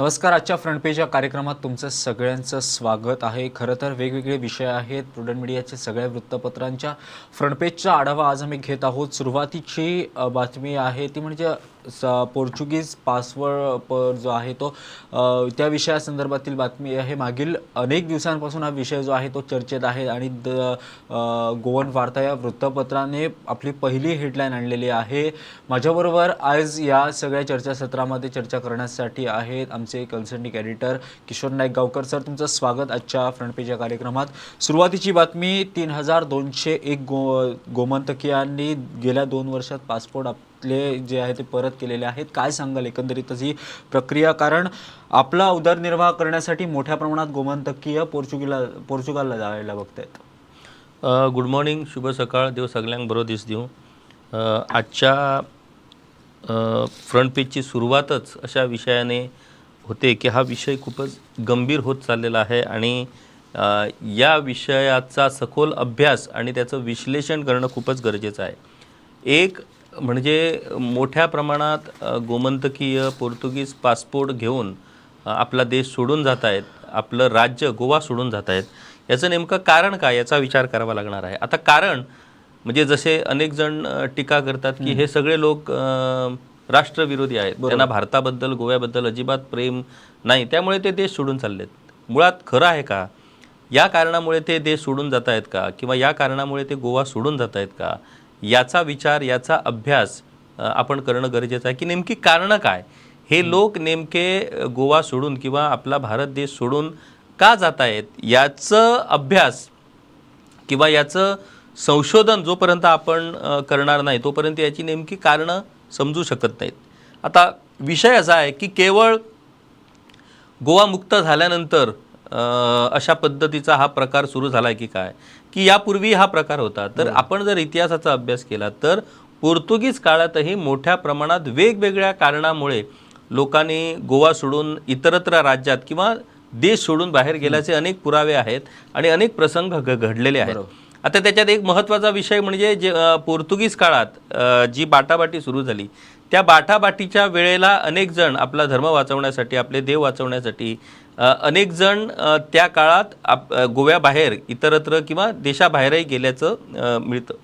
नमस्कार आजच्या front page या कार्यक्रमात तुमचं सगळ्यांचं स्वागत आहे. खरं तर वेगवेगळे विषय आहेत. प्रुडंट मीडियाच्या सगळ्या वृत्तपत्रांच्या फ्रंट पेजचा आढावा आज आम्ही घेत आहोत. सुरुवातीची बातमी आहे ती म्हणजे सा पोर्चुगीज पासवर्ड पर जो आहे तो त्या विषयासंदर्भातील बातमी आहे. मागील अनेक दिवसांपासून हा विषय जो आहे तो चर्चेत आहे आणि द गोवन वार्ता या वृत्तपत्राने आपली पहिली हेडलाईन आणलेली आहे. माझ्याबरोबर आज या सगळ्या चर्चासत्रामध्ये चर्चा करण्यासाठी आहेत आमचे consulting editor Kishore Naik Gaonkar sir तुमचं स्वागत आजच्या फ्रंट पेज या कार्यक्रमात. सुरुवातीची बातमी तीन हजार दोनशे एक गो गोमंतकीयांनी गेल्या दोन वर्षात पासपोर्ट आपले जे आहे ते परत केलेले आहेत? काय सांगाल एकंदरीतच ही प्रक्रिया? कारण आपला उदरनिर्वाह करण्यासाठी मोठ्या प्रमाणात गोमंतकीय पोर्चुगीला पोर्चुगालला जायला बघतायत. गुड मॉर्निंग शुभ सकाळ. देव सगळ्यांक बरो दीस देऊ आजच्या फ्रंट पेजची सुरुवातच अशा विषयाने होते की हा विषय खूपच गंभीर होत चाललेला आहे आणि या विषयाचा सखोल अभ्यास आणि त्याचं विश्लेषण करणं खूपच गरजेचं आहे. एक म्हणजे मोठ्या प्रमाणात गोमंतकीय पोर्तुगीज पासपोर्ट घेऊन आपला देश सोडून जात आहेत आपलं राज्य गोवा सोडून जात आहेत याचं नेमकं कारण काय याचा विचार करावा लागणार आहे. आता कारण म्हणजे जसे अनेक जण टीका करतात की हे सगळे लोक राष्ट्रविरोधी आहेत. त्यांना भारताबद्दल गोव्याबद्दल अजिबात प्रेम नाही. त्यामुळे ते देश सोडून चाललेत. मुळात खरं आहे का? या कारणामुळे ते देश सोडून जात आहेत का? किंवा या कारणामुळे ते गोवा सोडून जात आहेत का? याचा विचार याचा अभ्यास आपण करणं गरजेचं आहे. की नेमकी कारणं काय? हे लोक नेमके गोवा सोडून किंवा आपला भारत देश सोडून का जात आहेत? याचं अभ्यास किंवा याचं संशोधन जोपर्यंत आपण करणार नाही तोपर्यंत याची नेमकी कारणं समजू शकत नाहीत. आता विषय असा आहे की केवळ गोवा मुक्त झाल्यानंतर अशा पद्धतीचा हा प्रकार सुरू झाला आहे की काय? की यापूर्वी हा प्रकार होता. तर आपण जर इतिहासाचा अभ्यास केला तर पोर्तुगीज काळातही मोठ्या प्रमाणात वेगवेगळ्या कारणामुळे लोकांनी गोवा सोडून इतरत्र राज्यात किंवा देश सोडून बाहेर गेल्याचे अनेक पुरावे आहेत आणि अनेक प्रसंग घ- घडलेले आहेत. आता त्याच्यात एक महत्त्वाचा विषय म्हणजे जे पोर्तुगीज काळात जी बाटाबाटी सुरू झाली त्या बाटाबाटीच्या वेळेला अनेक जण आपला धर्म वाचवण्यासाठी आपले देव वाचवण्यासाठी अनेक जण त्या काळात आप गोव्याबाहेर इतरत्र किंवा देशाबाहेरही गेल्याचं मिळतं.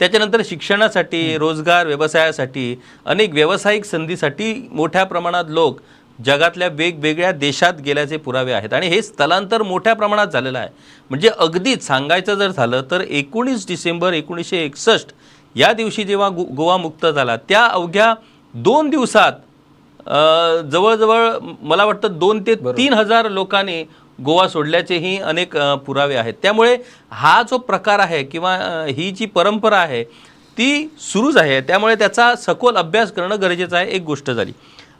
त्याच्यानंतर शिक्षणासाठी रोजगार व्यवसायासाठी अनेक व्यावसायिक संधीसाठी मोठ्या प्रमाणात लोक जगातल्या वेगवेगळ्या देशात गेल्याचे पुरावे आहेत. आणि हे स्थलांतर मोठ्या प्रमाणात झालेलं आहे. म्हणजे अगदीच सांगायचं जर झालं तर एकोणीस डिसेंबर एकोणीसशे एकसष्ट या दिवशी जेव्हा गो गोवा मुक्त झाला त्या अवघ्या दोन दिवसात जवळजवळ मला वाटतं दोन ते तीन हजार लोकांनी गोवा सोडल्याचेही अनेक पुरावे आहेत. त्यामुळे हा जो प्रकार आहे किंवा ही जी परंपरा आहे ती सुरूच आहे. त्यामुळे त्याचा सखोल अभ्यास करणं गरजेचं आहे. एक गोष्ट झाली.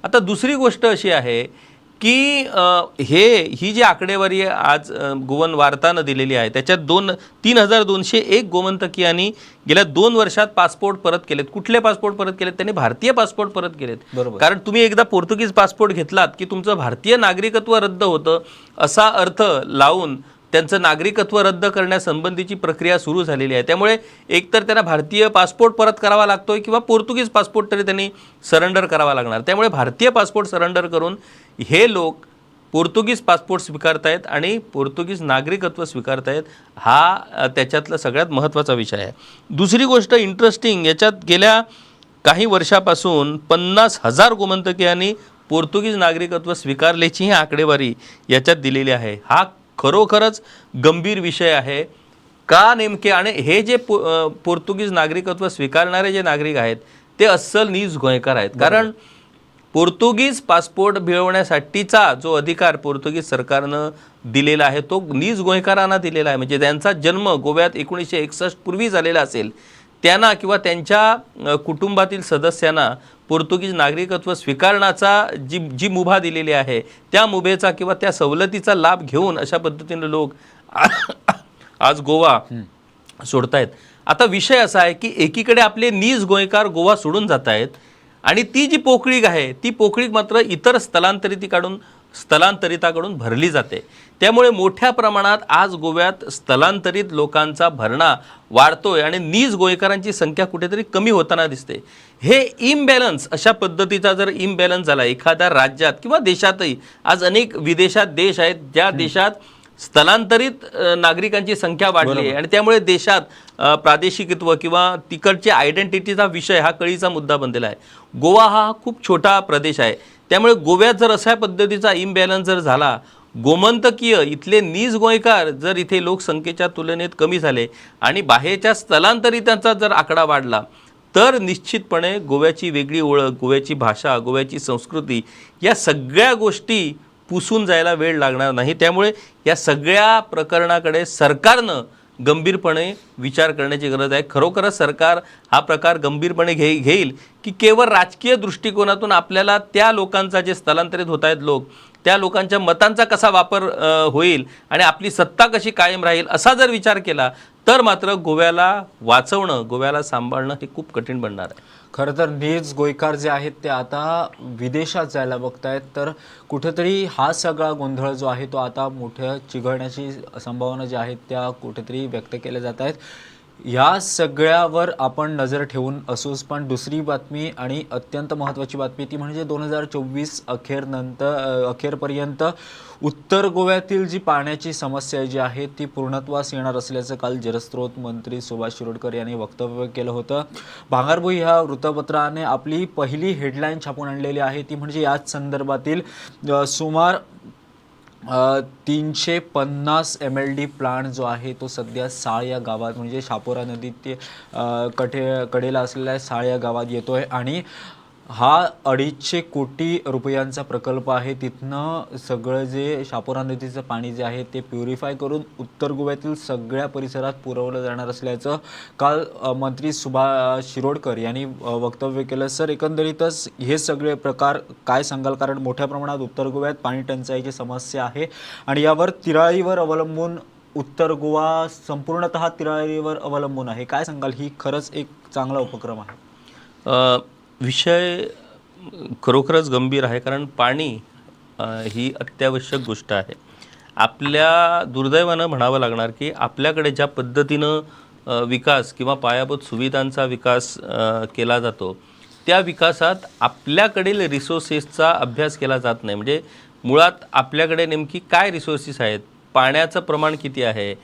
आता दुसरी गोष्ट अशी आहे की हे ही जी आकडेवारी आज गोवन वार्तानं दिलेली आहे त्याच्यात दोन तीन हजार दोनशे एक गोमंतकीयांनी गेल्या दोन वर्षात पासपोर्ट परत केलेत. कुठले पासपोर्ट परत केलेत? त्यांनी भारतीय पासपोर्ट परत केलेत. बरोबर. कारण तुम्ही एकदा पोर्तुगीज पासपोर्ट घेतलात की तुमचं भारतीय नागरिकत्व रद्द होतं असा अर्थ लावून त्यांचं नागरिकत्व रद्द करण्यासंबंधीची प्रक्रिया सुरू झालेली आहे. त्यामुळे एकतर त्यांना भारतीय पासपोर्ट परत करावा लागतोय किंवा पोर्तुगीज पासपोर्ट तरी त्यांनी सरेंडर करावा लागणार. त्यामुळे भारतीय पासपोर्ट सरेंडर करून हे लोक पोर्तुगीज पासपोर्ट स्वीकारतायत आणि पोर्तुगीज नागरिकत्व स्वीकारतायत हा त्याच्यातला सगळ्यात महत्त्वाचा विषय आहे. दुसरी गोष्ट इंटरेस्टिंग याच्यात गेल्या काही वर्षापासून पन्नास हजार गोमंतकीयांनी पोर्तुगीज नागरिकत्व स्वीकारल्याची ही आकडेवारी याच्यात दिलेली आहे. हा खरोखरच गंभीर विषय आहे. का नेमके आणि हे जे पो पोर्तुगीज नागरिकत्व स्वीकारणारे जे नागरिक आहेत ते अस्सल नीज गोयकार आहेत. कारण पोर्तुगीज पासपोर्ट मिळवण्यासाठीचा जो अधिकार पोर्तुगीज सरकारनं दिलेला आहे तो नीज गोयकारांना दिलेला आहे. म्हणजे त्यांचा जन्म गोव्यात एकोणीसशे एकसष्ट पूर्वी झालेला असेल त्यांना किंवा त्यांच्या कुटुंबातील सदस्यांना पोर्तुगीज नागरिकत्व स्वीकारण्याचा जी जी मुभा दिलेली आहे त्या मुभेचा किंवा त्या सवलतीचा लाभ घेऊन अशा पद्धतीनं लोक आज गोवा सोडतायत. आता विषय असा आहे की एकीकडे आपले नीज गोयकार गोवा सोडून जात आहेत आणि ती जी पोकळीक आहे ती पोकळीक मात्र इतर स्थलांतरिती काढून स्थलांतरिताकडून भरली जाते. त्यामुळे मोठ्या प्रमाणात आज गोव्यात स्थलांतरित लोकांचा भरणा वाढतोय आणि नीज गोयकरांची संख्या कुठेतरी कमी होताना दिसते. हे इम्बॅलन्स अशा पद्धतीचा जर इम्बॅलन्स झाला एखाद्या राज्यात किंवा देशातही आज अनेक विदेशात देश आहेत ज्या देशात स्थलांतरित नागरिकांची संख्या वाढली आहे आणि त्यामुळे देशात प्रादेशिकत्व किंवा तिकडच्या आयडेंटिटीचा विषय हा कळीचा मुद्दा बनलेला आहे. गोवा हा खूप छोटा प्रदेश आहे. त्यामुळे गोव्यात जर अशा पद्धतीचा इम्बॅलन्स जर झाला गोमंतकीय इथले नीज गोयकार जर इथे लोकसंख्येच्या तुलनेत कमी झाले आणि बाहेरच्या स्थलांतरितांचा जर आकडा वाढला तर निश्चितपणे गोव्याची वेगळी ओळख गोव्याची भाषा गोव्याची संस्कृती या सगळ्या गोष्टी पुसून जायला वेळ लागणार नाही. त्यामुळे या सगळ्या प्रकरणाकडे सरकारनं गंभीरपणे विचार करण्याची गरज आहे. खरोखरच सरकार हा प्रकार गंभीरपणे घे घेईल की केवळ राजकीय दृष्टिकोनातून आपल्याला त्या लोकांचा जे स्थलांतरित होत आहेत लोक त्या लोकांच्या मतांचा कसा वापर होईल आणि आपली सत्ता कशी कायम राहील असा जर विचार केला तर मात्र गोव्याला वाचवणं गोव्याला सांभाळणं हे खूप कठीण बनणार आहे. खरं तर नीज गोयकार जे आहेत ते आता विदेशात जायला बघतायत तर कुठेतरी हा सगळा गोंधळ जो आहे तो आता मोठ्या चिघळण्याची संभावना जी आहेत त्या कुठेतरी व्यक्त केल्या जात आहेत. या सगळ्यावर आपण नजर ठेवून असोच पण दुसरी बातमी आणि अत्यंत महत्त्वाची बातमी ती म्हणजे दोन हजार चोवीस अखेरनंतर अखेरपर्यंत उत्तर गोव्यातील जी पाण्याची समस्या जी आहे ती पूर्णत्वास येणार असल्याचं काल जलस्रोत मंत्री सुभाष शिरोडकर यांनी वक्तव्य केलं होतं. भांगारभोई ह्या वृत्तपत्राने आपली पहिली हेडलाईन छापून आणलेली आहे. ती म्हणजे याच संदर्भातील सुमार तीनशे पन्नास एम एल डी प्लांट जो आहे तो सध्या साळ या गावात म्हणजे शापोरा नदीत ते कठे कडेला असलेल्या साळ या गावात येतो आहे आणि हा अडीचशे कोटी रुपयांचा प्रकल्प आहे. तिथनं सगळं जे शापोरा नदीचं पाणी जे आहे ते प्युरिफाय करून उत्तर गोव्यातील सगळ्या परिसरात पुरवलं जाणार असल्याचं काल मंत्री सुभाष शिरोडकर यांनी वक्तव्य केलं. सर एकंदरीतच हे सगळे प्रकार काय सांगाल? कारण मोठ्या प्रमाणात उत्तर गोव्यात पाणी टंचाईची समस्या आहे आणि यावर तिराळीवर अवलंबून उत्तर गोवा संपूर्णतः तिराळीवर अवलंबून आहे. काय सांगाल? ही खरंच एक चांगला उपक्रम आहे. विषय खरोखरच गंभीर आहे कारण पाणी ही अत्यावश्यक गोष्ट आहे. आपल्या दुर्दैवानं म्हणावं लागणार की आपल्याकडे ज्या पद्धतीनं विकास किंवा पायाभूत सुविधांचा विकास केला जातो त्या विकासात आपल्याकडील रिसोर्सेसचा अभ्यास केला जात नाही. म्हणजे मुळात आपल्याकडे नेमकी काय रिसोर्सेस आहेत? पाण्याचं प्रमाण किती आहे?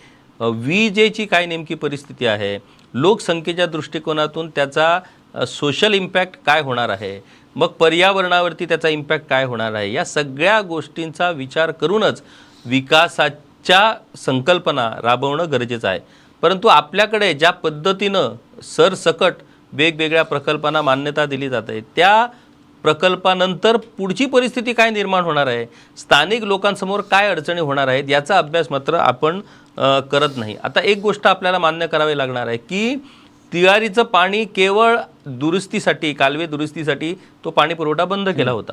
विजेची काय नेमकी परिस्थिती आहे? लोकसंख्येच्या दृष्टिकोनातून त्याचा सोशल इम्पॅक्ट काय होणार आहे? मग पर्यावरणावरती त्याचा इम्पॅक्ट काय होणार आहे? या सगळ्या गोष्टींचा विचार करूनच विकासाच्या संकल्पना राबवणं गरजेचं आहे. परंतु आपल्याकडे ज्या पद्धतीनं सरसकट वेगवेगळ्या प्रकल्पांना मान्यता दिली जाते त्या प्रकल्पानंतर पुढची परिस्थिती काय निर्माण होणार आहे? स्थानिक लोकांसमोर काय अडचणी होणार आहेत? याचा अभ्यास मात्र आपण करत नाही. आता एक गोष्ट आपल्याला मान्य करावी लागणार आहे की तिगारीचं पाणी केवळ दुरुस्तीसाठी कालवे दुरुस्तीसाठी तो पाणी पुरवठा बंद केला होता.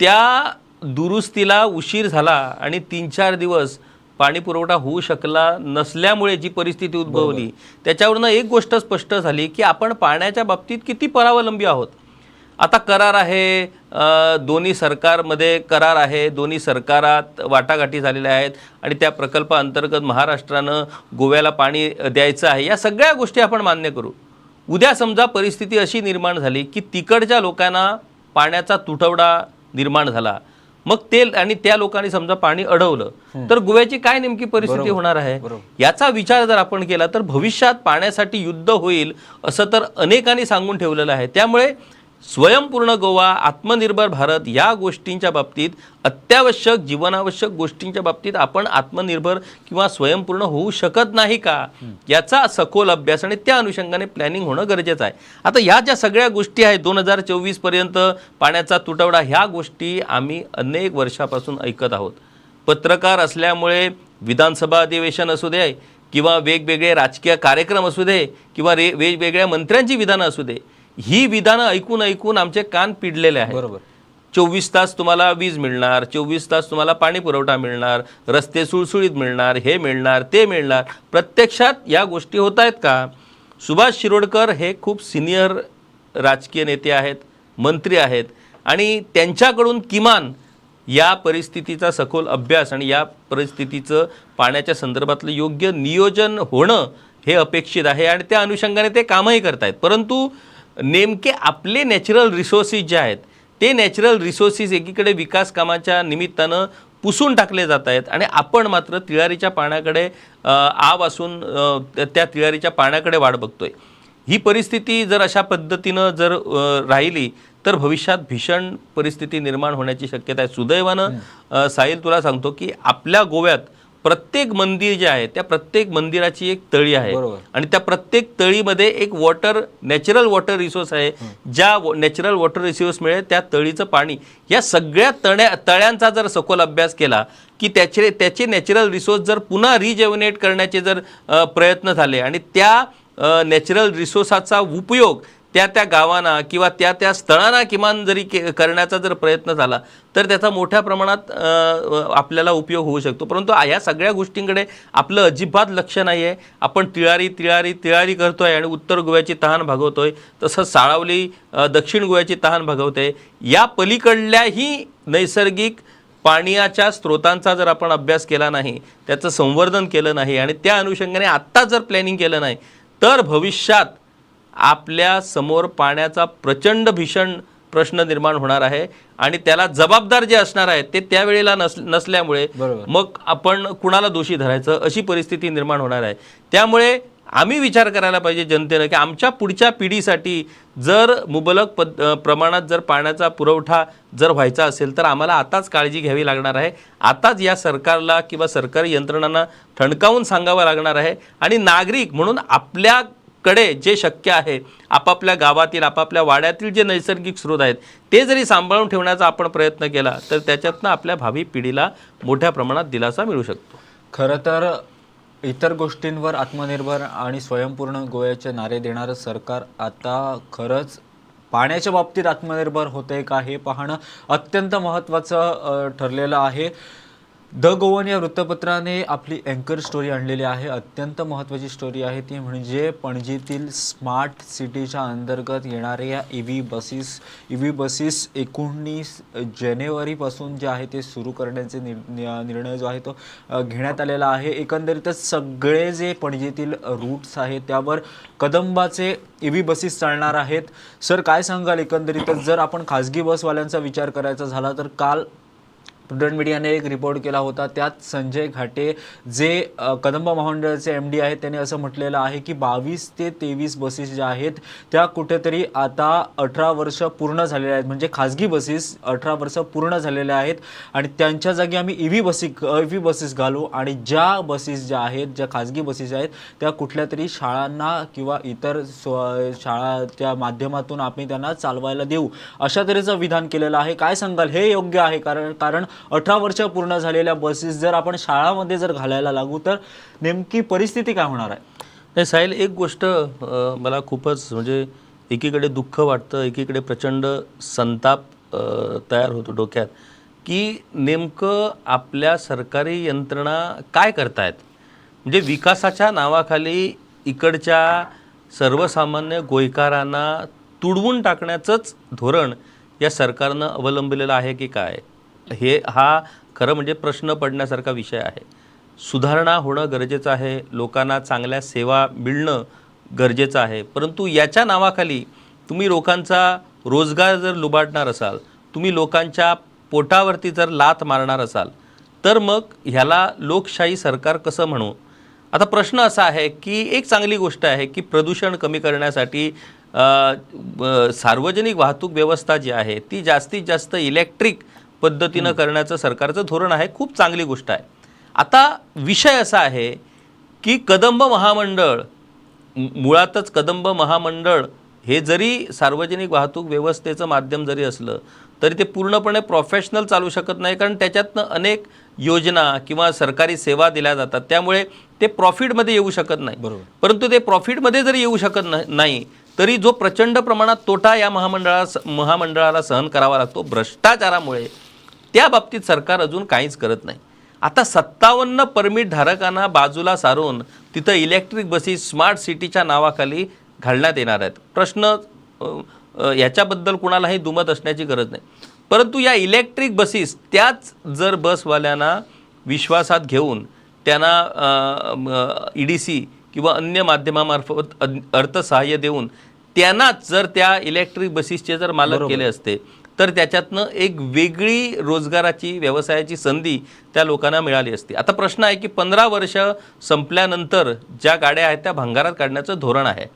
त्या दुरुस्तीला उशीर झाला आणि तीन चार दिवस पाणी पुरवठा होऊ शकला नसल्यामुळे जी परिस्थिती उद्भवली त्याच्यावरनं एक गोष्ट स्पष्ट झाली की आपण पाण्याच्या बाबतीत किती परावलंबी आहोत. आता करार आहे दोन्ही सरकारमध्ये करार आहे दोन्ही सरकारात वाटाघाटी झालेल्या आहेत आणि त्या प्रकल्पाअंतर्गत महाराष्ट्रानं गोव्याला पाणी द्यायचं आहे. या सगळ्या गोष्टी आपण मान्य करू. उद्या समजा परिस्थिती अशी निर्माण झाली की तिकडच्या लोकांना पाण्याचा तुटवडा निर्माण झाला. मग ते आणि त्या लोकांनी समजा पाणी अडवलं तर गोव्याची काय नेमकी परिस्थिती होणार आहे? याचा विचार जर आपण केला तर भविष्यात पाण्यासाठी युद्ध होईल असं तर अनेकांनी सांगून ठेवलेलं आहे. त्यामुळे स्वयंपूर्ण गोवा आत्मनिर्भर भारत या गोष्टींच्या बाबतीत अत्यावश्यक जीवनावश्यक गोष्टींच्या बाबतीत आपण आत्मनिर्भर किंवा स्वयंपूर्ण होऊ शकत नाही का? याचा सखोल अभ्यास आणि त्या अनुषंगाने प्लॅनिंग होणं गरजेचं आहे. आता ह्या ज्या सगळ्या गोष्टी आहेत दोन हजार चोवीसपर्यंत पाण्याचा तुटवडा ह्या गोष्टी आम्ही अनेक वर्षापासून ऐकत आहोत. पत्रकार असल्यामुळे विधानसभा अधिवेशन असू दे किंवा वेगवेगळे राजकीय कार्यक्रम असू दे किंवा रे वेगवेगळ्या मंत्र्यांची विधानं असू दे ही विधानं ऐकून ऐकून आमचे कान पिडलेले आहेत. बरोबर. चोवीस तास तुम्हाला वीज मिळणार चोवीस तास तुम्हाला पाणी पुरवठा मिळणार रस्ते सुळसुळीत मिळणार हे मिळणार ते मिळणार. प्रत्यक्षात या गोष्टी होत आहेत का? सुभाष शिरोडकर हे खूप सिनियर राजकीय नेते आहेत मंत्री आहेत आणि त्यांच्याकडून किमान या परिस्थितीचा सखोल अभ्यास आणि या परिस्थितीचं पाण्याच्या संदर्भातलं योग्य नियोजन होणं हे अपेक्षित आहे आणि त्या अनुषंगाने ते कामही करतायत. परंतु नेमके आपले नॅचरल रिसोर्सेस जे आहेत ते नॅचरल रिसोर्सेस एकीकडे विकास कामाच्या निमित्तानं पुसून टाकले जात आहेत आणि आपण मात्र तिळारीच्या पाण्याकडे आव असून त्या- तिळारीच्या पाण्याकडे वाट बघतोय. ही परिस्थिती जर अशा पद्धतीनं जर राहिली तर भविष्यात भीषण परिस्थिती निर्माण होण्याची शक्यता आहे. सुदैवानं साहिल तुला सांगतो की आपल्या गोव्यात प्रत्येक मंदिर जे आहे त्या प्रत्येक मंदिराची एक तळी आहे. आणि त्या प्रत्येक तळीमध्ये एक वॉटर नॅचरल वॉटर रिसोर्स आहे. ज्या नॅचरल वॉटर रिसोर्समुळे त्या तळीचं पाणी या सगळ्या तळ्या तळ्यांचा जर सखोल अभ्यास केला की त्याचे त्याचे नॅचरल रिसोर्स जर पुन्हा रिजेवनेट करण्याचे जर प्रयत्न झाले आणि त्या नॅचरल रिसोर्साचा उपयोग त्या त्या गावांना किंवा त्या त्या स्थळांना किमान जरी के करण्याचा जर प्रयत्न झाला तर त्याचा मोठ्या प्रमाणात आपल्याला उपयोग होऊ शकतो. परंतु ह्या सगळ्या गोष्टींकडे आपलं अजिबात लक्ष नाही आहे आपण तिळारी तिळारी तिळारी करतो आहे आणि उत्तर गोव्याची तहान भागवतो आहे तसंच साळावली दक्षिण गोव्याची तहान भागवते या पलीकडल्याही नैसर्गिक पाण्याच्या स्रोतांचा जर आपण अभ्यास केला नाही त्याचं संवर्धन केलं नाही आणि त्या अनुषंगाने आत्ता जर प्लॅनिंग केलं नाही तर भविष्यात आपल्यासमोर पाण्याचा प्रचंड भीषण प्रश्न निर्माण होणार आहे आणि त्याला जबाबदार जे असणार आहेत ते त्यावेळेला नस नसल्यामुळे. मग आपण कुणाला दोषी धरायचं अशी परिस्थिती निर्माण होणार आहे. त्यामुळे आम्ही विचार करायला पाहिजे जनतेनं की आमच्या पुढच्या पिढीसाठी जर मुबलक पद प्रमाणात जर पाण्याचा पुरवठा जर व्हायचा असेल तर आम्हाला आताच काळजी घ्यावी लागणार आहे. आताच या सरकारला किंवा सरकारी यंत्रणांना ठणकावून सांगावं लागणार आहे. आणि नागरिक म्हणून कडे जे शक्य आहे आपापल्या गावातील आपापल्या वाड्यातील जे नैसर्गिक स्रोत आहेत ते जरी सांभाळून ठेवण्याचा आपण प्रयत्न केला तर त्याच्यातनं आपल्या भावी पिढीला मोठ्या प्रमाणात दिलासा मिळू शकतो. खरं तर इतर गोष्टींवर आत्मनिर्भर आणि स्वयंपूर्ण गोव्याचे नारे देणारं सरकार आता खरंच पाण्याच्या बाबतीत आत्मनिर्भर होते का हे पाहणं अत्यंत महत्त्वाचं ठरलेलं आहे. द गोवन या वृत्तपत्राने आपली अँकर स्टोरी आणलेली आहे. अत्यंत महत्त्वाची स्टोरी आहे ती म्हणजे पणजीतील स्मार्ट सिटीच्या अंतर्गत येणाऱ्या E V buses E V buses एकोणीस जानेवारीपासून जे आहे ते सुरू करण्याचे नि- निर्णय जो आहे तो घेण्यात आलेला आहे. एकंदरीतच सगळे जे पणजीतील रूट्स आहेत त्यावर कदंबाचे ई व्ही बसेस चालणार आहेत. सर काय सांगाल? एकंदरीतच जर आपण खाजगी बसवाल्यांचा विचार करायचा झाला तर काल प्रुडंट मीडियाने एक रिपोर्ट केला होता त्यात संजय घाटे जे कदंबा महामंडळाचे एम डी आहेत त्यांनी असं म्हटलेलं आहे की बावीस ते तेवीस बसेस ज्या आहेत त्या कुठेतरी आता अठरा वर्ष पूर्ण झालेल्या आहेत. म्हणजे खाजगी बसेस अठरा वर्ष पूर्ण झालेल्या आहेत आणि त्यांच्या जागी आम्ही ई व्ही बसी ई व्ही बसेस घालू आणि ज्या बसेस ज्या आहेत ज्या खाजगी बसेस आहेत त्या कुठल्या तरी शाळांना किंवा इतर स्व शाळाच्या माध्यमातून आम्ही त्यांना चालवायला देऊ. अशा तऱ्हेचं विधान केलेलं आहे. काय सांगाल? हे योग्य आहे कारण कारण अठरा वर्ष पूर्ण झालेल्या बसेस जर आपण शाळामध्ये जर घालायला लागू तर नेमकी परिस्थिती काय होणार आहे? नाही साहिल एक गोष्ट मला खूपच म्हणजे एकीकडे दुःख वाटतं एकीकडे प्रचंड संताप तयार होतो डोक्यात की नेमकं आपल्या सरकारी यंत्रणा काय करतायत? म्हणजे विकासाच्या नावाखाली इकडच्या सर्वसामान्य गोयकारांना तुडवून टाकण्याचंच धोरण या सरकारनं अवलंबलेलं आहे की काय? हे हा खरं म्हणजे प्रश्न पडण्यासारखा विषय आहे. सुधारणा होणं गरजेचं आहे लोकांना चांगल्या सेवा मिळणं गरजेचं आहे. परंतु याच्या नावाखाली तुम्ही लोकांचा रोजगार जर लुबाडणार असाल तुम्ही लोकांच्या पोटावरती जर लात मारणार असाल तर मग ह्याला लोकशाही सरकार कसं म्हणू? आता प्रश्न असा आहे की एक चांगली गोष्ट आहे की प्रदूषण कमी करण्यासाठी सार्वजनिक वाहतूक व्यवस्था जी आहे ती जास्तीत जास्त इलेक्ट्रिक पद्धतीनं करण्याचं सरकारचं धोरण आहे खूप चांगली गोष्ट आहे. आता विषय असा आहे की कदंब महामंडळ मुळातच कदंब महामंडळ हे जरी सार्वजनिक वाहतूक व्यवस्थेचं माध्यम जरी असलं तरी ते पूर्णपणे प्रोफेशनल चालू शकत नाही कारण त्याच्यातनं अनेक योजना किंवा सरकारी सेवा दिल्या जातात त्यामुळे ते प्रॉफिटमध्ये येऊ शकत नाही. बरोबर. परंतु ते प्रॉफिटमध्ये जरी येऊ शकत न- नाही तरी जो प्रचंड प्रमाणात तोटा या महामंडळा महामंडळाला सहन करावा लागतो भ्रष्टाचारामुळे त्या बाबतीत सरकार अजून काहीच करत नाही. आता सत्तावन्न परमिट धारकांना बाजूला सारून तिथं इलेक्ट्रिक बसेस स्मार्ट सिटीच्या नावाखाली घालण्यात येणार आहेत. प्रश्न याच्याबद्दल कुणालाही दुमत असण्याची गरज नाही. परंतु या इलेक्ट्रिक बसेस त्याच जर बसवाल्यांना विश्वासात घेऊन त्यांना ई डी सी किंवा अन्य माध्यमामार्फत अर्थसहाय्य देऊन त्यांनाच जर त्या इलेक्ट्रिक बसेसचे जर मालक केले असते तर त्याच्यातनं एक वेगळी रोजगाराची व्यवसायाची संधी त्या लोकांना मिळाली असती. आता प्रश्न आहे की पंधरा वर्ष संपल्यानंतर ज्या गाड्या आहेत त्या भंगारात काढण्याचं धोरण आहे.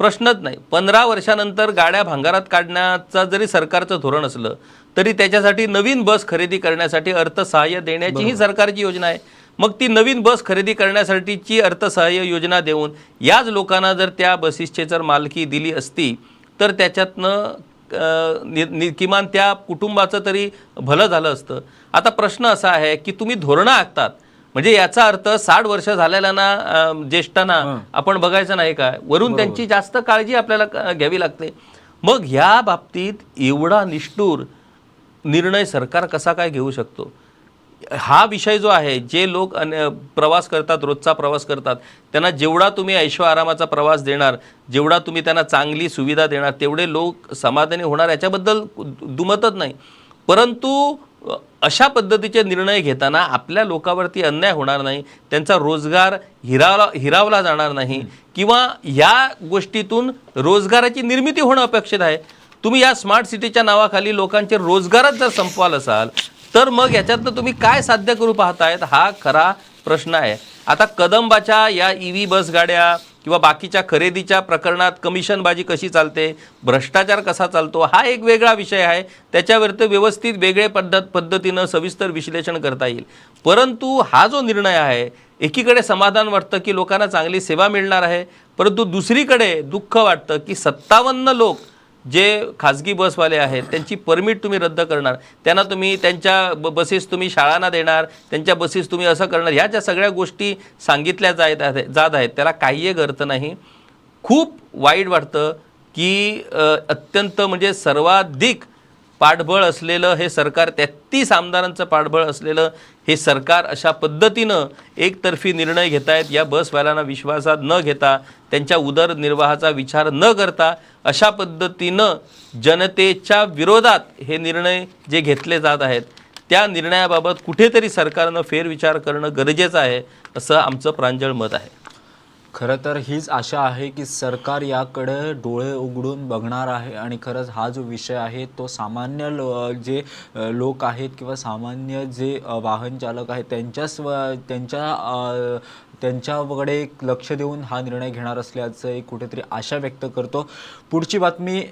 प्रश्नच नाही. पंधरा वर्षानंतर गाड्या भांगारात काढण्याचा जरी सरकारचं धोरण असलं तरी त्याच्यासाठी नवीन बस खरेदी करण्यासाठी अर्थसहाय्य देण्याची ही सरकारची योजना आहे. मग ती नवीन बस खरेदी करण्यासाठीची अर्थसहाय्य योजना देऊन याच लोकांना जर त्या बसेसची जर मालकी दिली असती तर त्याच्यातनं नि किमान त्या कुटुंबाचं तरी भलं झालं असतं. आता प्रश्न असा आहे की तुम्ही धोरणं आखतात. म्हणजे याचा अर्थ साठ वर्ष झालेल्यांना ज्येष्ठांना आपण बघायचं नाही का? वरून त्यांची जास्त काळजी आपल्याला घ्यावी लागते. मग ह्या बाबतीत एवढा निष्ठूर निर्णय सरकार कसा काय घेऊ शकतो? हा विषय जो आहे जे लोक अन- प्रवास करतात रोजचा प्रवास करतात त्यांना जेवढा तुम्ही ऐश्व आरामाचा प्रवास देणार जेवढा तुम्ही त्यांना चांगली सुविधा देणार तेवढे लोक समाधानी होणार याच्याबद्दल दुमतच नाही. परंतु अशा पद्धतीचे निर्णय घेताना आपल्या लोकावरती अन्याय होणार नाही त्यांचा रोजगार हिरावला हिरावला जाणार नाही किंवा या गोष्टीतून रोजगाराची निर्मिती होणं अपेक्षित आहे. तुम्ही या स्मार्ट सिटीच्या नावाखाली लोकांचे रोजगारच जर संपवाल असाल तर मग याच्यातनं तुम्ही काय साध्य करू पाहतायत? हा खरा प्रश्न आहे. आता कदंबाच्या या ई व्ही बस गाड्या किंवा बाकीच्या खरेदीच्या प्रकरणात कमिशनबाजी कशी चालते? भ्रष्टाचार कसा चालतो? हा एक वेगळा विषय आहे. त्याच्यावरती व्यवस्थित वेगळे पद्धत पद्धतीनं सविस्तर विश्लेषण करता येईल. परंतु हा जो निर्णय आहे एकीकडे समाधान वाटतं की लोकांना चांगली सेवा मिळणार आहे परंतु दुसरीकडे दुःख वाटतं की सत्तावन्न लोक जे खाजगी बसवाले आहेत त्यांची परमिट तुम्ही रद्द करणार. त्यांना तुम्ही त्यांच्या ब बसेस तुम्ही शाळांना देणार त्यांच्या बसेस तुम्ही असं करणार. ह्या ज्या सगळ्या गोष्टी सांगितल्या जात आहे जात आहेत त्याला काही एक अर्थ नाही. खूप वाईट वाटतं की अत्यंत म्हणजे सर्वाधिक पाठबळ असलेलं हे सरकार तेहतीस आमदारांचं पाठबळ असलेलं हे सरकार अशा पद्धतीनं एकतर्फी निर्णय घेत आहेत या बसवाल्यांना विश्वासात न घेता त्यांच्या उदरनिर्वाहाचा विचार न करता अशा पद्धतीनं जनतेच्या विरोधात हे निर्णय जे घेतले जात आहेत त्या निर्णयाबाबत कुठेतरी सरकारनं फेरविचार करणं गरजेचं आहे असं आमचं प्रांजळ मत आहे. खरं तर हीच आशा आहे की सरकार याकडे डोळे उघडून बघणार आहे. आणि खरंच हा जो विषय आहे तो सामान्य लो जे लोक आहेत किंवा सामान्य जे वाहन चालक आहेत त्यांच्या स्व त्यांच्या त्यांच्याकडे एक लक्ष देऊन हा निर्णय घेणार असल्याचं एक कुठेतरी आशा व्यक्त करतो. पुढची बातमी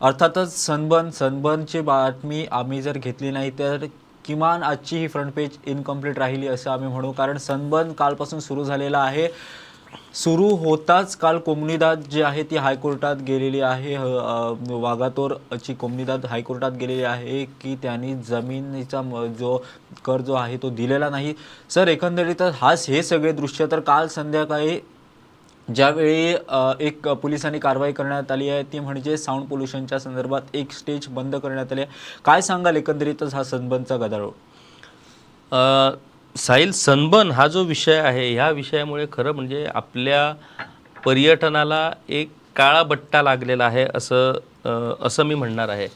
अर्थातच सनबर्न सनबर्नची बातमी आम्ही जर घेतली नाही तर किमान आजची ही फ्रंट पेज इनकम्प्लीट राहिली असं आम्ही म्हणू. कारण सनबर्न कालपासून सुरू झालेला आहे. सुरू होताच काल कोमनिदाद जी आहे ती हायकोर्टात गेलेली आहे. वागातोरची कोमनीदाद हायकोर्टात गेलेली आहे की त्यांनी जमिनीचा म- जो कर जो आहे तो दिलेला नाही. सर एकंदरीतच हाच हे सगळे दृश्य तर काल संध्याकाळी ज्यावेळी एक पोलिसांनी कारवाई करण्यात आली आहे ती म्हणजे साऊंड पोल्युशनच्या संदर्भात एक स्टेज बंद करण्यात आली आहे. काय सांगाल एकंदरीतच हा संबंधचा गदारोळ? साहिल सनबर्न हा जो विषय आहे ह्या विषयामुळे खरं म्हणजे आपल्या पर्यटनाला एक काळा बट्टा लागलेला आहे असं असं मी म्हणणार आहे.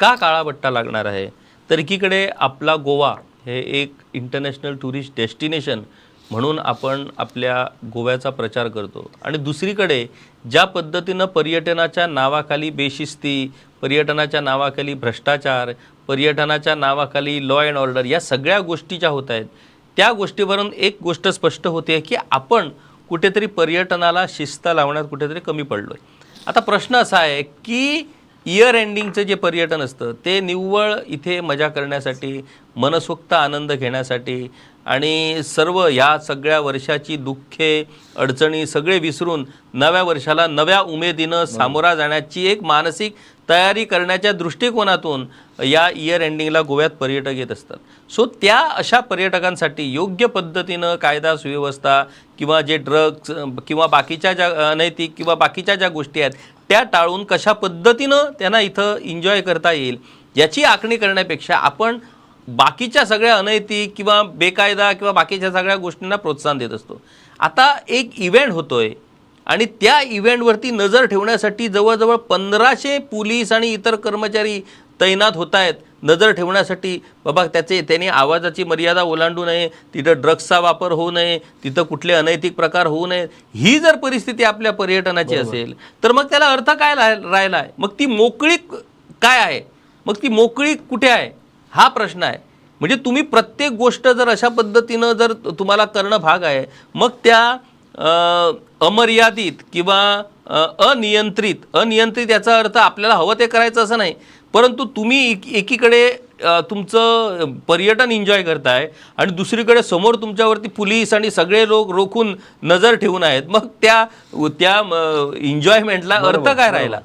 का काळा बट्टा लागणार आहे? तर एकीकडे आपला गोवा हे एक इंटरनॅशनल टुरिस्ट डेस्टिनेशन म्हणून आपण आपल्या गोव्याचा प्रचार करतो. आणि दुसरीकडे ज्या पद्धतीनं पर्यटनाच्या नावाखाली बेशिस्ती पर्यटनाच्या नावाखाली भ्रष्टाचार पर्यटनाच्या नावाखाली लॉ अँड ऑर्डर या सगळ्या गोष्टी ज्या होत आहेत त्या गोष्टीवरून एक गोष्ट स्पष्ट होते की आपण कुठेतरी पर्यटनाला शिस्त लावण्यात कुठेतरी कमी पडलो आहे आता प्रश्न असा आहे की इयर एंडिंगचं जे पर्यटन असतं ते निव्वळ इथे मजा करण्यासाठी मनसोक्त आनंद घेण्यासाठी आणि सर्व ह्या सगळ्या वर्षाची दुःखे अडचणी सगळे विसरून नव्या वर्षाला नव्या उमेदीनं सामोरा जाण्याची एक मानसिक तयारी करण्याच्या दृष्टिकोनातून या इयर एंडिंगला गोव्यात पर्यटक येत असतात. सो त्या अशा पर्यटकांसाठी योग्य पद्धतीनं कायदा सुव्यवस्था किंवा जे ड्रग्ज किंवा बाकीच्या ज्या अनैतिक किंवा बाकीच्या ज्या गोष्टी आहेत त्या टाळून कशा पद्धतीनं त्यांना इथं एन्जॉय करता येईल याची आखणी करण्यापेक्षा आपण बाकीच्या सगळ्या अनैतिक किंवा बेकायदा किंवा बाकीच्या सगळ्या गोष्टींना प्रोत्साहन देत असतो. आता एक इव्हेंट होतोय आणि त्या इव्हेंटवरती नजर ठेवण्यासाठी जवळजवळ पंधराशे पोलीस आणि इतर कर्मचारी तैनात होत आहेत नजर ठेवण्यासाठी बाबा त्याचे त्याने आवाजाची मर्यादा ओलांडू नये तिथं ड्रग्सचा वापर होऊ नये तिथं कुठले अनैतिक प्रकार होऊ नये ही जर परिस्थिती आपल्या पर्यटनाची असेल तर मग त्याला अर्थ काय राह- राहिला आहे मग ती मोकळीक काय आहे? मग ती मोकळीक कुठे आहे? हा प्रश्न आहे. म्हणजे तुम्ही प्रत्येक गोष्ट जर अशा पद्धतीनं जर तुम्हाला करणं भाग आहे मग त्या अमर्यादित किंवा अनियंत्रित अनियंत्रित याचा अर्थ आपल्याला हवं ते करायचं असं नाही. परंतु तुम्ही एक एकीकडे तुमचं पर्यटन एन्जॉय करताय आणि दुसरीकडे समोर तुमच्यावरती पोलीस आणि सगळे लोक रोखून नजर ठेवून आहेत मग त्या त्या एन्जॉयमेंटला अर्थ काय राहिला?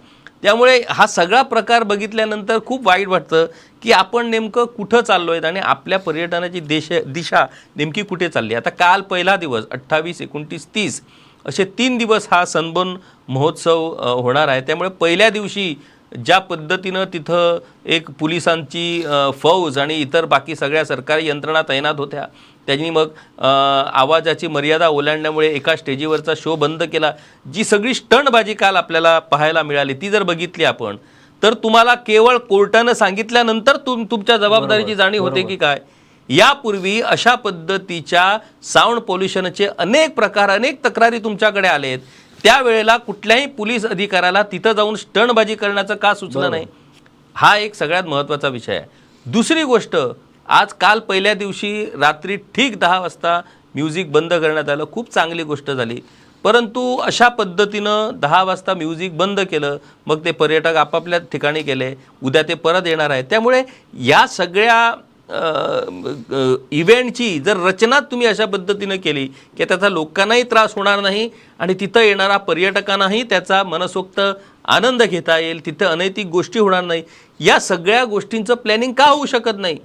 त्यामुळे हा सगळा प्रकार बघितल्यानंतर खूप वाईट वाटतं की आपण नेमकं कुठं चाललो आहेत आणि आपल्या पर्यटनाची देश दिशा नेमकी कुठे चालली. आता काल पहिला दिवस अठ्ठावीस एकोणतीस तीस असे तीन दिवस हा सनबर्न महोत्सव होणार आहे. त्यामुळे पहिल्या दिवशी ज्या पद्धतीनं तिथं एक पोलिसांची फौज आणि इतर बाकी सगळ्या सरकारी यंत्रणा तैनात होत्या त्यांनी मग आवाजाची मर्यादा ओलांडल्यामुळे एका स्टेजीवरचा शो बंद केला. जी सगळी स्टंटबाजी काल आपल्याला पाहायला मिळाली ती जर बघितली आपण तर तुम्हाला केवळ कोर्टानं सांगितल्यानंतर तुम तुमच्या जबाबदारीची जाणीव होते की काय? यापूर्वी अशा पद्धतीच्या साऊंड पोल्युशनचे अनेक प्रकार अनेक तक्रारी तुमच्याकडे आलेत. त्यावेळेला कुठल्याही पोलीस अधिकाऱ्याला तिथं जाऊन स्टंटबाजी करण्याचं का सुचलं नाही? हा एक सगळ्यात महत्त्वाचा विषय आहे. दुसरी गोष्ट आज काल पहिल्या दिवशी रात्री ठीक दहा वाजता म्युझिक बंद करण्यात आलं. खूप चांगली गोष्ट झाली. परंतु अशा पद्धतीनं दहा वाजता म्युझिक बंद केलं मग ते पर्यटक आपापल्या ठिकाणी गेले उद्या ते परत येणार आहेत. त्यामुळे या सगळ्या इव्हेंटची जर रचना तुम्ही अशा पद्धतीनं केली की त्याचा लोकांनाही त्रास होणार नाही आणि तिथं येणारा पर्यटकांनाही त्याचा मनसोक्त आनंद घेता येईल तिथं अनैतिक गोष्टी होणार नाही. या सगळ्या गोष्टींचं प्लॅनिंग का होऊ शकत नाही?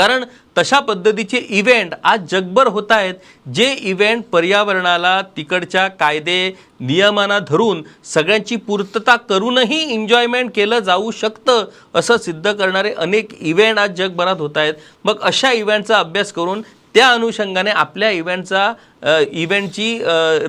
कारण तशा पद्धतीचे इव्हेंट आज जगभर होत आहेत जे इव्हेंट पर्यावरणाला तिकडच्या कायदे नियमांना धरून सगळ्यांची पूर्तता करूनही एन्जॉयमेंट केलं जाऊ शकतं असं सिद्ध करणारे अनेक इव्हेंट आज जगभरात होत आहेत मग अशा इव्हेंटचा अभ्यास करून त्या अनुषंगाने आपल्या इव्हेंटचा इव्हेंटची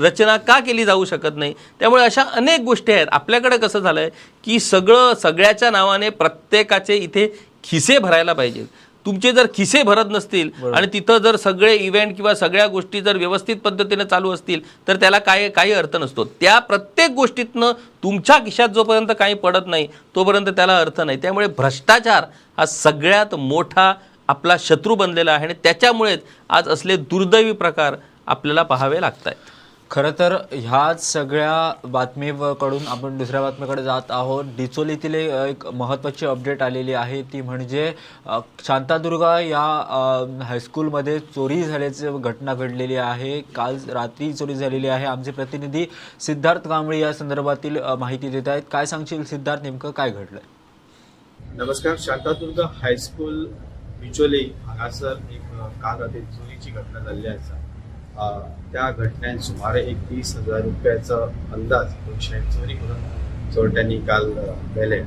रचना का केली जाऊ शकत नाही? त्यामुळे अशा अनेक गोष्टी आहेत. आपल्याकडे कसं झालं आहे की सगळं सगळ्याच्या नावाने प्रत्येकाचे इथे खिसे भरायला पाहिजेत. तुमचे जर खिसे भरत नसतील आणि तिथं जर सगळे इव्हेंट किंवा सगळ्या गोष्टी जर व्यवस्थित पद्धतीने चालू असतील तर त्याला काय काही अर्थ नसतो. त्या प्रत्येक गोष्टीतनं तुमच्या खिशात जोपर्यंत काही पडत नाही तोपर्यंत त्याला अर्थ नाही. त्यामुळे भ्रष्टाचार हा सगळ्यात मोठा आपला शत्रू बनलेला आहे आणि त्याच्यामुळेच आज असले दुर्दैवी प्रकार आपल्याला पाहावे लागत आहेत खरं तर ह्याच सगळ्या बातमीकडून आपण दुसऱ्या बातमीकडे जात आहोत. डिचोलीतील एक महत्त्वाची अपडेट आलेली आहे. ती म्हणजे शांतादुर्गा या हायस्कूलमध्ये चोरी झाल्याची घटना घडलेली आहे. काल रात्री चोरी झालेली आहे. आमचे प्रतिनिधी सिद्धार्थ कांबळे या संदर्भातील माहिती देत आहेत. काय सांगशील सिद्धार्थ नेमकं काय घडलंय? नमस्कार. शांतादुर्ग हायस्कूल बिचोली हांगासर एक काल रात्री चोरीची घटना जाल्ली आसा त्या घटनेत सुमारे एक तीस हजार रुपयाचो अंदाज पयशे चोरी करून चोरट्यांनी काल केले.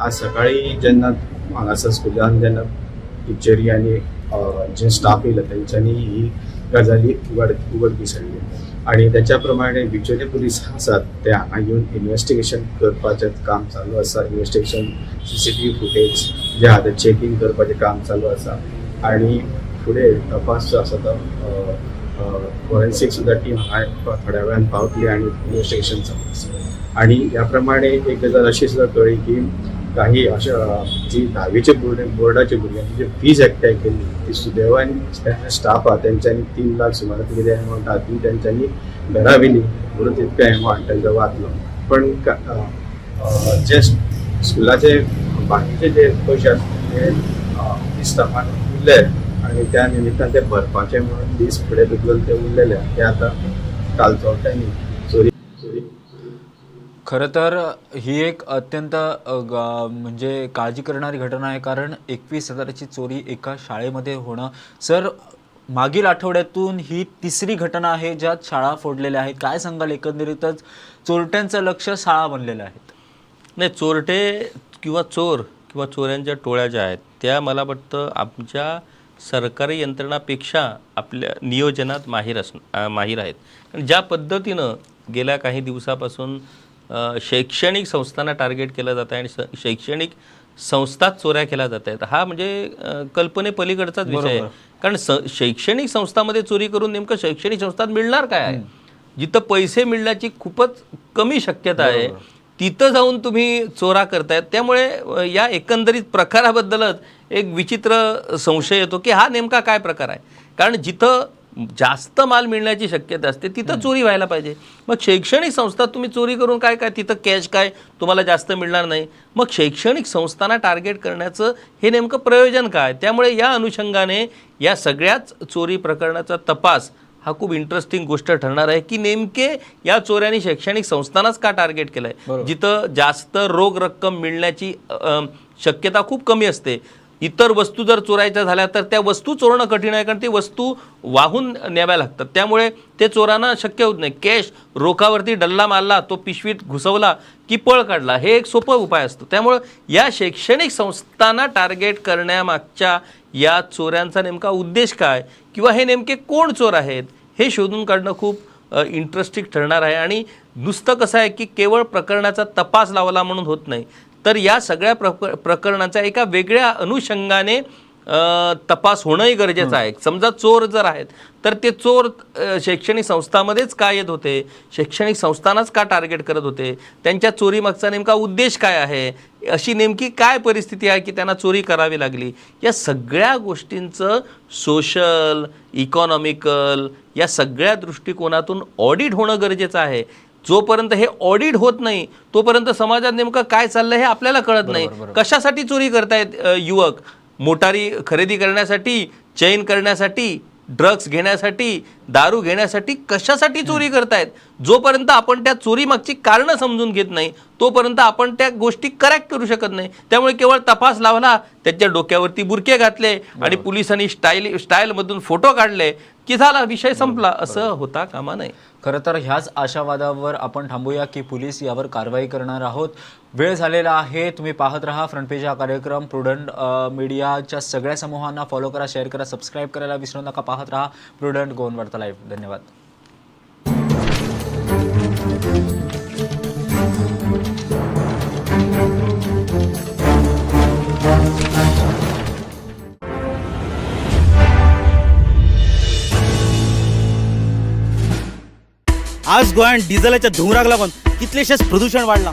आज सकाळी जेन्ना हांगासर स्कुलान जेन्ना टिचरी आनी जे स्टाफ येयला तेंच्यांनी ही गजाली उगड उगडकीस हाडली आणि त्याच्या प्रमाणे बिचोली पुलीस आसात ते हांगा येवन इन्व्हेस्टिगेशन करपाचें काम चालू आसा इन्व्हेस्टिगेशन सीसीटीव्ही फुटेज जे आहा ते चेकिंग करपाचें काम चालू आसा आणि फुडें तपास जो आसा तो फॉरेन्सीक सुद्दां टीम हांगा थोड्या वेळान पावतली आणि इन्व्हेस्टिगेशन चालू आसा आणि ह्या प्रमाणे एक गजाल अशी सुद्दां कळ्ळी की काही अशा जी धावेचे बोर्ड बोर्डाचे भुरग्यांची जी फीज एकठांय केली ती सुदैवान स्टाफ आहा तेंच्यांनी तीन लाख सुमारे कितें एमावंट आहा ती तेंच्यांनी घरा व्हेली म्हणून तितको एमावंट तेंचो वाचलो पण जे स्कुलाचे बाकीचे जे पयशे आसले ते अ, स्टाफान उरले आणि त्या निमित्तान ते भरपाचे म्हणून दीस फुडें ढकलून ते उरलेले ते आतां काल चोरट्यांनी चोरी चोरी खरं तर ही एक अत्यंत म्हणजे काळजी करणारी घटना आहे. कारण एकवीस हजाराची चोरी एका शाळेमध्ये होणं. सर मागील आठवड्यातून ही तिसरी घटना आहे ज्यात शाळा फोडलेल्या आहेत. काय सांगाल? एकंदरीतच चोरट्यांचं लक्ष शाळा बनलेलं आहेत नाही चोरटे किंवा चोर किंवा चोऱ्यांच्या टोळ्या ज्या आहेत त्या मला वाटतं आमच्या सरकारी यंत्रणापेक्षा आपल्या नियोजनात माहीर अस अ, माहीर आहेत. कारण ज्या पद्धतीनं गेल्या काही दिवसापासून शैक्षणिक संस्थांना टार्गेट केलं जात आहे आणि शैक्षणिक संस्थात चोऱ्या केल्या जात आहेत हा म्हणजे कल्पनेपलीकडचाच विषय आहे. कारण स शैक्षणिक संस्थामध्ये चोरी करून नेमकं शैक्षणिक संस्थात मिळणार काय आहे? जिथं पैसे मिळण्याची खूपच कमी शक्यता आहे तिथं जाऊन तुम्ही चोरा करतायत. त्यामुळे या एकंदरीत प्रकाराबद्दलच एक विचित्र संशय येतो की हा नेमका काय प्रकार आहे? कारण जिथं जास्त माल मिळण्याची शक्यता असते तिथं चोरी व्हायला पाहिजे. मग शैक्षणिक संस्थात तुम्ही चोरी करून काय काय तिथं कॅश काय तुम्हाला जास्त मिळणार नाही. मग शैक्षणिक संस्थांना टार्गेट करण्याचं हे नेमकं प्रयोजन काय? त्यामुळे या अनुषंगाने या सगळ्याच चोरी प्रकरणाचा तपास हा खूप इंटरेस्टिंग गोष्ट ठरणार आहे की नेमके या चोऱ्यांनी शैक्षणिक संस्थांनाच का टार्गेट केलं आहे जिथं जास्त रोग रक्कम मिळण्याची शक्यता खूप कमी असते. इतर वस्तू जर चोरायच्या झाल्या तर त्या वस्तू चोरणं कठीण आहे कारण ती वस्तू वाहून न्याव्या लागतात. त्यामुळे ते चोरांना शक्य होत नाही. कॅश रोखावरती डल्ला मारला तो पिशवीत घुसवला की पळ काढला. हे एक सोपं उपाय असतो. त्यामुळं या शैक्षणिक संस्थांना टार्गेट करण्यामागच्या या चोऱ्यांचा नेमका उद्देश काय? किंवा हे नेमके कोण चोर आहेत? हे शोधून काढणं खूप इंटरेस्टिंग ठरणार आहे. आणि नुसतं कसं आहे की केवळ प्रकरणाचा तपास लावला म्हणून होत नाही. तर या सगळ्या प्रक प्रकरणाचा एका वेगळ्या अनुषंगाने तपास होणंही गरजेचं आहे. समजा चोर जर आहेत तर ते चोर शैक्षणिक संस्थामध्येच का येत होते? शैक्षणिक संस्थांनाच का टार्गेट करत होते? त्यांच्या चोरीमागचा नेमका उद्देश काय आहे? अशी नेमकी काय परिस्थिती आहे की त्यांना चोरी करावी लागली? या सगळ्या गोष्टींचं सोशल इकॉनॉमिकल या सगळ्या दृष्टिकोनातून ऑडिट होणं गरजेचं आहे. जोपर्यंत हे ऑडिट होत नाही तोपर्यंत समाजात नेमकं काय चाललंय हे आपल्याला कळत नाही. कशासाठी चोरी करतायत युवक? मोटारी खरेदी करण्यासाठी चैन करण्यासाठी ड्रग्स घेण्यासाठी दारू घेण्यासाठी कशासाठी चोरी करतायत? जोपर्यंत आपण त्या चोरी मागची कारणं समजून घेत नाही तोपर्यंत आपण त्या गोष्टी करेक्ट करू शकत नाही. त्यामुळे केवळ तपास लावला त्याच्या डोक्यावरती बुरके घातले आणि पोलिसांनी स्टाईल स्टाईलमधून फोटो काढले. की झाला विषय संपला असं होता कामा नये. खरं तर ह्याच आशावादावर आपण थांबूया की पोलीस यावर कारवाई करणार आहोत. वेळ झालेला आहे तुम्ही पाहत राहा फ्रंट पेज हा कार्यक्रम. प्रुडंट मीडियाच्या सगळ्या समूहांना फॉलो करा शेअर करा सबस्क्राईब करायला विसरू नका पाहत राहा. प्रुडंट गोवन वार्ता लाईव्ह धन्यवाद. आज गोंयात डिझेलाच्या धुंवराक लागून कितलेशेच प्रदूषण वाडला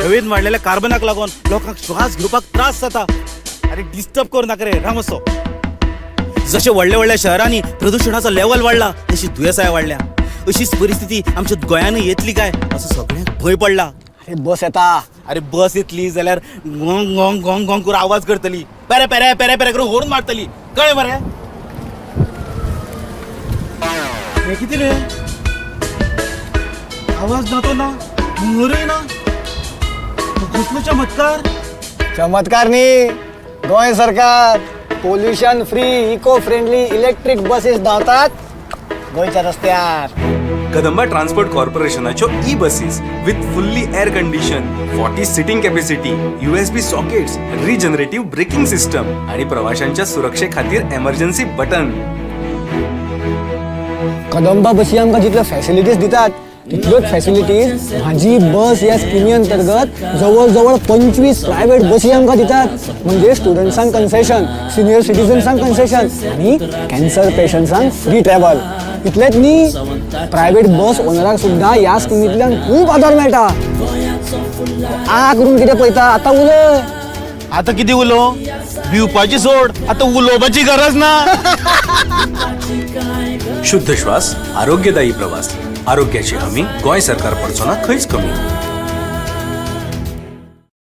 हवेन वाडलेल्या कार्बनाक लागून लोकांक श्वास घेवपाक त्रास जाता. अरे डिस्टर्ब करू नाका रे राम असो जशे व्हडल्या व्हडल्या शहरांनी प्रदूषणाचो लेवल वाडला तशी दुयेंसाय वाडल्या अशीच परिस्थिती आमच्या गोंयानूय येतली काय? असो सगळ्यांक भंय पडला. अरे बस येता. अरे बस येतली जाल्यार गोंग गोंग गोंग गोंग करून आवाज करतली. पेरे पेरे पेरे पेरे करून होरून मारतली. कळ्ळें मरे हे कितें रे? आवाज जातो ना मोरय ना. कसलो चमत्कार चमत्कार न्ही गोंय सरकार pollution free eco friendly electric buses धांवतात. गोंयच्या रस्त्यार कदंबा ट्रान्सपोर्ट कॉर्पोरेशनाच्यो E buses with fully air condition forty seating capacity USB sockets regenerative braking system आणि प्रवाशांच्या सुरक्षे खातीर एमर्जन्सी बटन कदंबा बसी आमकां जितल्यो फॅसिलिटीज दितात तितल्योच फॅसिलिटीज माझी बस ह्या स्किमी अंतर्गत जवळ जवळ पंचवीस प्रायव्हेट बसी आमकां दितात म्हणजे स्टुडंट्सांक कन्सेशन सिनियर सिटीजन्सांक कन्सेशन आणि कॅन्सर पेशंट्सांक फ्री ट्रॅव्हल इतलेंच न्ही प्रायव्हेट बस ओनराक सुद्दां ह्या स्किमींतल्यान खूब आदार मेळटा आ करून कितें पळयता आतां उलय आता किती उलो? भिवपाची सोड. आता उलोवपाची गरज ना. शुद्ध श्वास आरोग्यदायी प्रवास. आरोग्याची हमी गोंय सरकार पडचो ना खंयच कमी.